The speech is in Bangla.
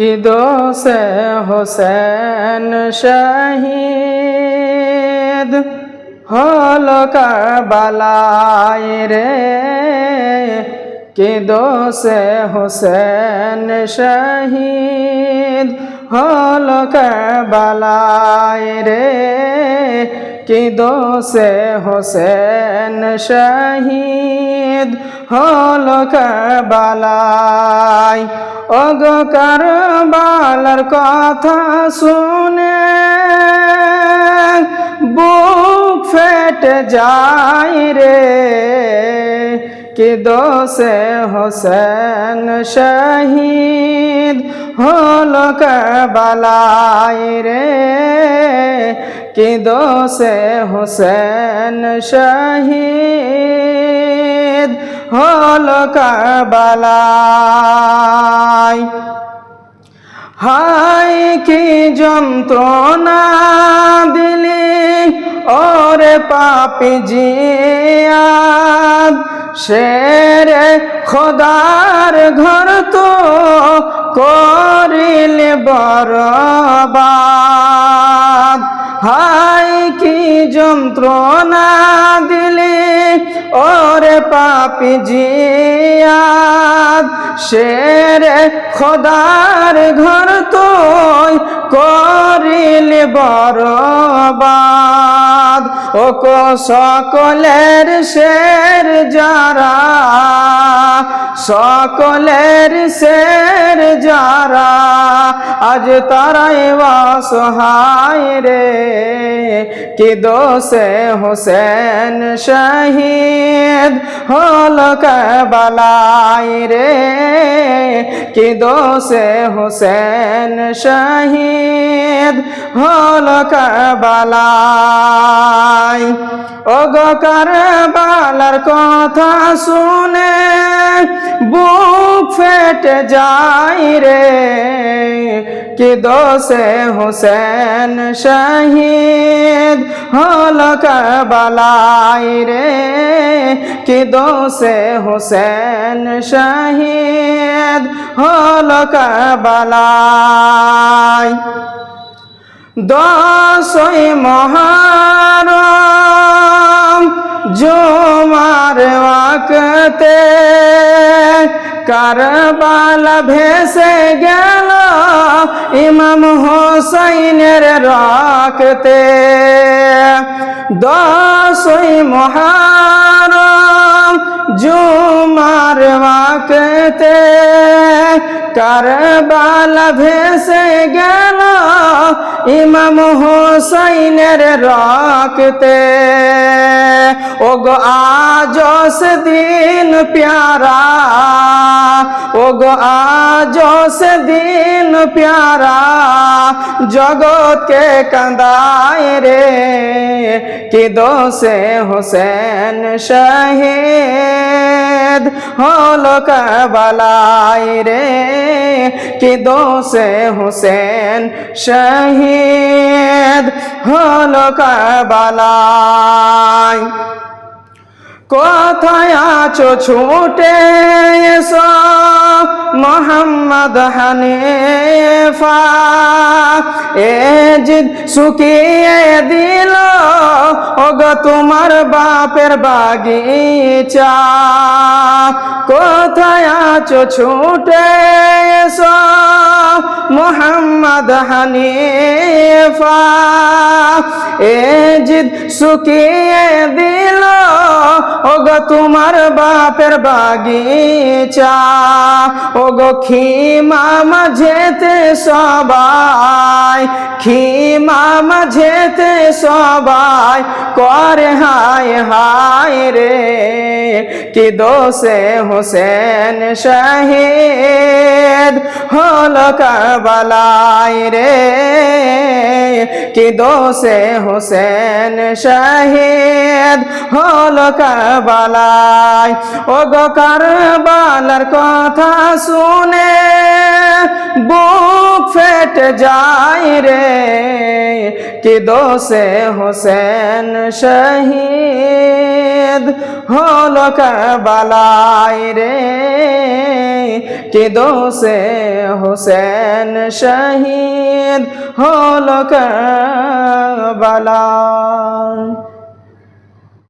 কি দোষে হোসেন শহীদ? হল কারবালায় রে। কি দোষে হোসেন শহীদ? হল কারবালায় রে। কি দোষে হোসেন শহীদ হল কারবালায়? অগ কারবালার কথা শুনে বুক ফেটে যায় রে। কি দোষে হোসেন শহীদ হল কারবালায় রে? কি দোষে হোসেন শহীদ হল কারবালায় হাই কি যন্ত্রণা দিলি ওরে পাপি জিয়াদ। শেরে খোদার ঘর তো করিলে বরবাদ। হাই কি যন্ত্রণা দিলি ওরে পাপি জিয়াদ। শেরে খোদার ঘর তুই করিলে বরবাদ। ও কো সকলের শের যারা সকলের শের যারা। আজ তারাই সহায় রে কি দোষে হোসেন শহীদ হল কারবালায় রে কি দোষে হোসেন শহীদ হল কারবালায় ও গো কারবালার কথা শুনে বুক ফেটে যায় রে কি দোষে হোসেন শহীদ? হল কারবালায় রে। কি দোষে হোসেন শহীদ? হল কারবালায়। দশই মহারম জুমার ওয়াকতে কারবালা ভেসে গেল ইমাম হোসাইনের রাখতে দশই মহারম জুমার ওয়াকতে কারবালা ভেসে গেল ইমাম হোসাইনের রাখতে ও গো আজ সে দিন প্যারা ও গো আজ সে দিন প্যারা জগৎকে কান্দায় রে কি দোষে হোসেন শহীদ হল কারবালায় রে। কি দোষে হোসেন শহীদ হল কারবালায় কোথায় আছো ছুটে এসো মোহাম্মদ হানিফা। এ জিদ শুকিয়ে দিল ওগো তোমার বাপের বাগিচা কোথায় আছো ছুটে এসো? মোহাম্মদ হানিফা এ জিদ শুকিয়ে দিল। ওগো তোমার বাপের বাগিচা, ওগো খিমা মাঝেতে সবাই খিমা মাঝেতে সবাই করে, হায় হায় রে, কি দোষে হোসেন শহীদ। হল কারবালায় রে। কি দোষে হোসেন শহীদ হল কারবালায়? ও গো কারবালার কথা শুনে বুক ফেট যায় রে। কি দোষে হোসেন শহীদ হলো কাবালায় রে। কে দোষে হোসেন শহীদ হলো কাবালায়